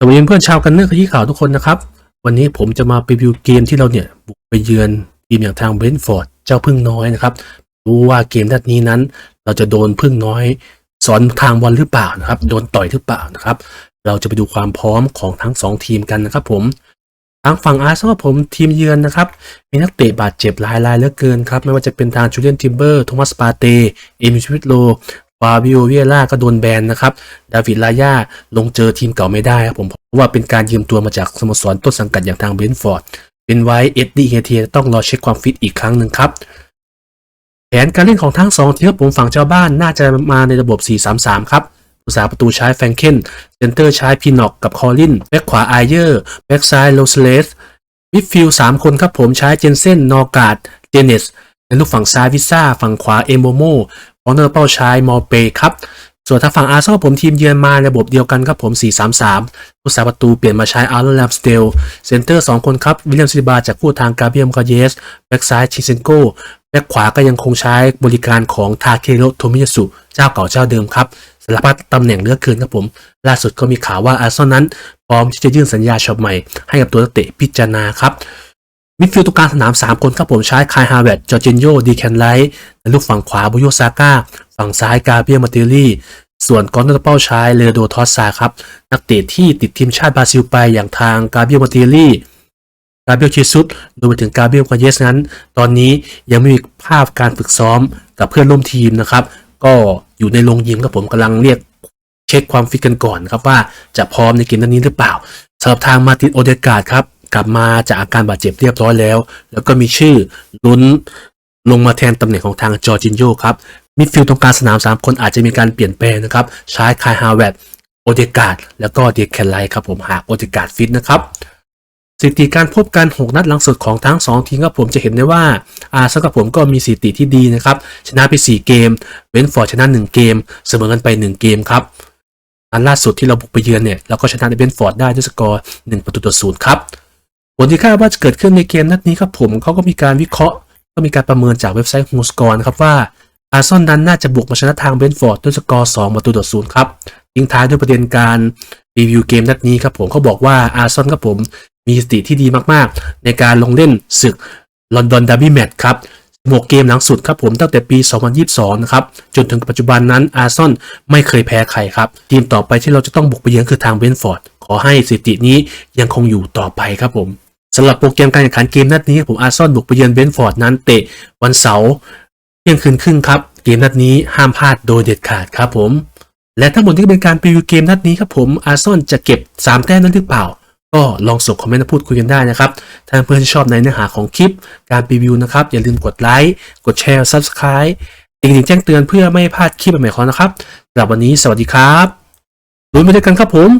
วัสดีเพื่อนชาวกันเนอร์ขยี้ข่าวทุกคนนะครับ วันนี้ผมจะมารีวิวเกมที่เราเนี่ยบุกไปเยือนทีมอย่างทางเบนท์ฟอร์ดเจ้าพึ่งน้อยนะครับรู้ว่าเกมนัดนี้นั้น เราจะโดนพึ่งน้อยสอนทางบอลหรือเปล่านะครับโดนต่อยหรือเปล่านะครับ เราจะไปดูความพร้อมของทั้งสองทีมกันนะครับ ผมทางฝั่งอาร์เซนอลผมทีมเยือนนะครับ มีนักเตะบาดเจ็บหลายรายเหลือเกินครับไม่ว่าจะเป็นทางจูเลียนทิมเบอร์โทมัสปาเตเอมิชวิตโล ฟาบิโอเวียล่าก็โดนแบนนะครับ ดาวิดลาย่าลงเจอทีมเก่าไม่ได้ครับผมเพราะว่าเป็นการยืมตัวมาจากสโมสรต้นสังกัดอย่างทางเบนฟอร์ด เป็นไว้เอ็ดดี้เฮเทียต้องรอเช็คความฟิตอีกครั้งหนึ่งครับแผนการเล่นของทั้งสองทีมผมฝั่งเจ้าบ้านน่าจะมาในระบบ 4-3-3 ครับผู้สาประตูใช้แฟรงเคนเซนเตอร์ใช้พีนอกกับคอลินแบ็กขวาไอเยอร์แบ็กซ้ายโลสเลสมิดฟิลด์สามคนครับผมใช้เจนเซนนอร์กาดเจเนสในลูกฝั่งซ้ายวิซ่าฝั่งขวาเอโมโม ฟองเนอร์เป้าใช้มอเปครับ ส่วนทางฝั่งอาร์เซนอลผมทีมเยือนมาระบบเดียวกันครับผม 4-3-3 ผู้สาประตูเปลี่ยนมาใช้อาร์ลแลมสเตลเซนเตอร์ 2 คนครับ วิลเลียมซิลบาจากคู่ทางกาเบียมกาเยส แบ็กซ้ายชิเซนโกแบ็กขวาก็ยังคงใช้บริการของทาเคโรโทมิยาสุเจ้าเก่าเจ้าเดิมครับสารพัดตำแหน่งเลือกเกินครับผม ล่าสุดก็มีข่าวว่าอาร์เซนอลนั้นพร้อมที่จะยื่นสัญญาฉบับใหม่ให้กับตัวนักเตะพิจารณาครับ มิดฟิลด์ตรงกลางสนาม 3 คนครับผมใช้คายฮาเวตจอร์จินโยดีแคนไลท์และลูกฝั่งขวาบุโยซาก้า ฝั่งซ้ายกาเบียมาตลลี่ส่วนกอนเตอร์เป้าใช้เลโดทอสซาครับ นักเตะที่ติดทีมชาติบราซิลไปอย่างทางกาเบียมาตลลี่กาเบียลชิซุสรวมไปถึงกาเบียลกาเยสนั้น ตอนนี้ยังไม่มีภาพการฝึกซ้อมกับเพื่อนร่วมทีมนะครับ ก็อยู่ในโรงยิมครับผมกำลังเรียกเช็คความฟิตกันก่อนครับว่าจะพร้อมในเกมนัดนี้หรือเปล่าสำหรับทางมาตินโอเดกาดครับ กลับมาจากอาการบาดเจ็บเรียบร้อยแล้ว แล้วก็มีชื่อลุ้นลงมาแทนตำแหน่งของทางจอร์จินโยครับมิดฟิลด์ตรงกลางสนาม 3 คนอาจจะมีการเปลี่ยนแปลงนะครับ ใช้คายฮาวเวตโอเดกาดแล้วก็เดียแคนไลครับผมหากโอเดกาดฟิตนะครับสถิติการพบกัน 6 นัดหลังสุดของทั้ง 2 ทีมครับผมจะเห็นได้ว่าอาร์เซนอลกับผมก็มีสถิติที่ดีนะครับ ชนะไป 4 เกม เวนฟอร์ดชนะ 1 เกม เสมอกันไป 1 เกมครับอันล่าสุดที่เราบุกไปเยือนเนี่ยเราก็ชนะในเบนฟอร์ดได้ด้วยสกอร์1ประตูต่อศูนย์ครับ ผลที่คาดว่าจะเกิดขึ้นในเกมนัดนี้ครับผมเขาก็มีการวิเคราะห์ ก็มีการประเมินจากเว็บไซต์ฮูสกอร์นะครับว่าอาร์ซอลนั้นน่าจะบุกมาชนะทางเบนฟอร์ดด้วยสกอร์2ประตูต่อศูนย์ครับทิ้งท้ายด้วยประเด็นการรีวิวเกมนัดนี้ครับผมเขาบอกว่าอาร์ซอลครับผมมีสติที่ดีมากๆ ในการลงเล่นศึกลอนดอนดาร์บี้แมตช์ครับหกเกมหลังสุดครับผมตั้งแต่ปี 2022 นะครับ จนถึงปัจจุบันนั้นอาร์ซอลไม่เคยแพ้ใครครับ ทีมต่อไปที่เราจะต้องบุกไปเยือนคือทางเบนฟอร์ด ขอให้สถิตินี้ยังคงอยู่ต่อไปครับผม สำหรับโปรแกรมการแข่งขันเกมนัดนี้ผมอาร์ซอลบุกไปเยือนเบนฟอร์ดนั้นเตะวันเสาร์เที่ยงคืนครึ่งครับ เกมนัดนี้ห้ามพลาดโดยเด็ดขาดครับผม และทั้งหมดนี้ก็เป็นการรีวิวเกมนัดนี้ครับผมอาร์ซอลจะเก็บ 3 แต้มนั้นหรือเปล่า ก็ลองส่งคอมเมนต์มาพูดคุยกันได้นะครับถ้าเพื่อนชอบในเนื้อหาของคลิปการรีวิวนะครับอย่าลืมกดไลค์กดแชร์ Subscribe ติดแจ้งเตือนเพื่อไม่พลาดคลิปใหม่ๆของนะครับสำหรับวันนี้สวัสดีครับลุ้นไปด้วยกันครับผม